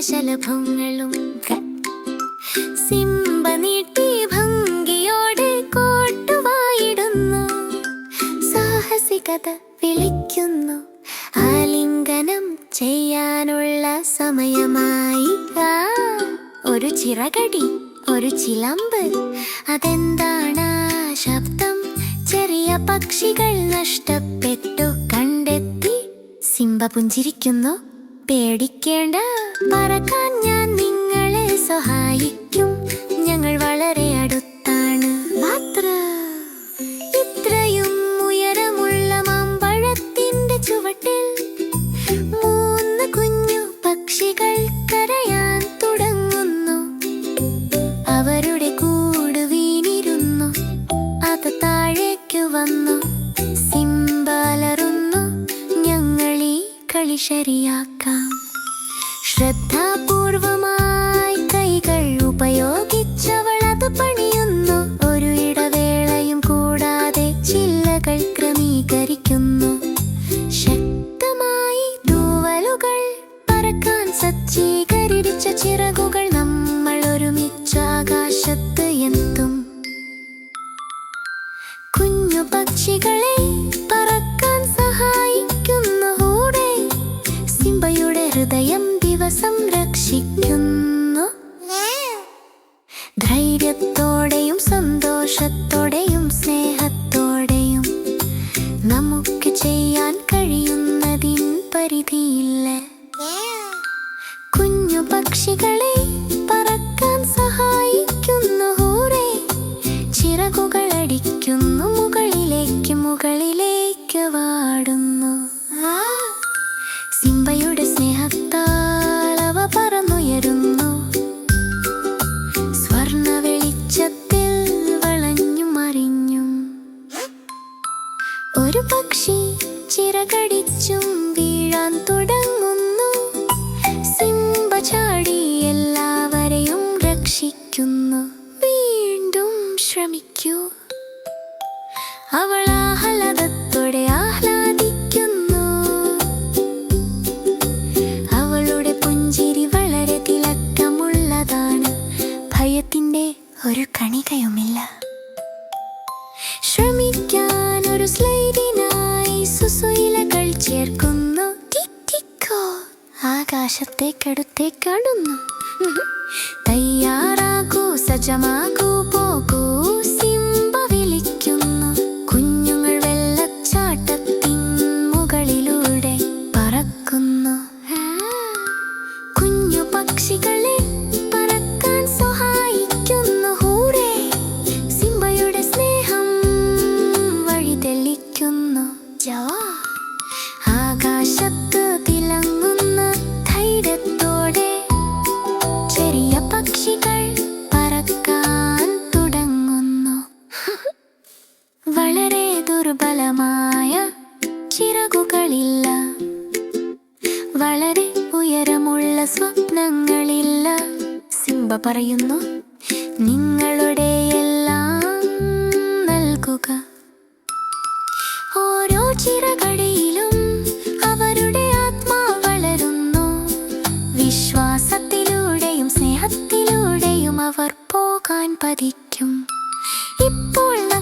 ശലഭങ്ങളും Simba നീട്ടി ഭംഗിയോടെ കോട്ടുവായിടുന്നു. സാഹസികത വിളിക്കുന്നു. ആലിംഗനം ചെയ്യാനുള്ള സമയമായി. ഒരു ചിറകടി ഒരു ചിലമ്പ്. അതെന്താണ് ശബ്ദം? ചെറിയ പക്ഷികൾ നഷ്ടപ്പെട്ടു. കണ്ടെത്തി. സിംബ പുഞ്ചിരിക്കുന്നു. പേടിക്കേണ്ട പറക്കാൻ കളി ശരിയാക്കാം. ശ്രദ്ധാപൂർവമായി കൈകൾ ഉപയോഗിച്ചവൾ അത് പണിയുന്നു. ഒരു ഇടവേളയും കൂടാതെ ചില്ലകൾ ക്രമീകരിക്കുന്നു. ശക്തമായി തൂവലുകൾ പറക്കാൻ സജ്ജീകരിച്ച ചിറകുകൾ പരിധിയില്ല. കുഞ്ഞു പക്ഷികളെ പറക്കാൻ സഹായിക്കുന്നു ഹൂറേ. ചിറകുകൾ അടിക്കുന്നു മുകളിലേക്ക് മുകളിലേക്ക് വാടുന്നു. സിംബയുടെ സ്നേഹത്താൽ പറന്നുയരുന്നു. ഒരു പക്ഷി ചിറകടിച്ചും വീഴാൻ സിംബ ചാടി എല്ലാവരെയും രക്ഷിക്കുന്നു. വീണ്ടും ശ്രമിക്കൂ. പുഞ്ചിരി ഭയത്തിന്റെ ഒരു കണികയുമില്ല. ശ്രമിക്കാൻ ഒരു സ്ലൈഡിനായി സുസുയിലകൾ ചേർക്കുന്നു. ആകാശത്തേക്കടുത്തേക്കാടുന്നു തയ്യാറാകൂ സജ്ജമാകൂ പോകൂ സിംബ വിളിക്കുന്നു. ആകാശത്ത് വളരെ ഉയരമുള്ള സ്വപ്നങ്ങളില്ല. സിംബ പറയുന്നു നിങ്ങളുടെ എല്ലാം നൽകുക. ഓരോ ചിറകടിയിലും അവരുടെ ആത്മാ വളരുന്നു. അവർ പോകാൻ പതിക്കും. ഇപ്പോൾ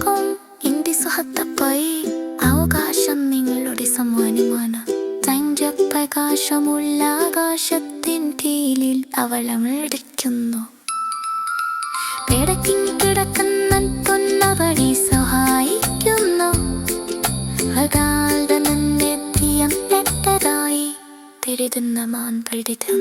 പഴക്കം ഇന്ത്യ സുഹത്തപ്പായി അവകാശം നിങ്ങളുടെ സമ്മാനമാണ് പ്രകാശമുള്ള ആകാശത്തിൻ കീഴിൽ അവൾ അമൃടിക്കുന്നു പിടക്കിൻ കിടക്കുന്ന പൊന്നവളെ സഹായിക്കുന്നു. അകാല നിന്നെത്തിയം പെട്ടതായി തിരുതുന്ന മാൻ പണ്ഡിതം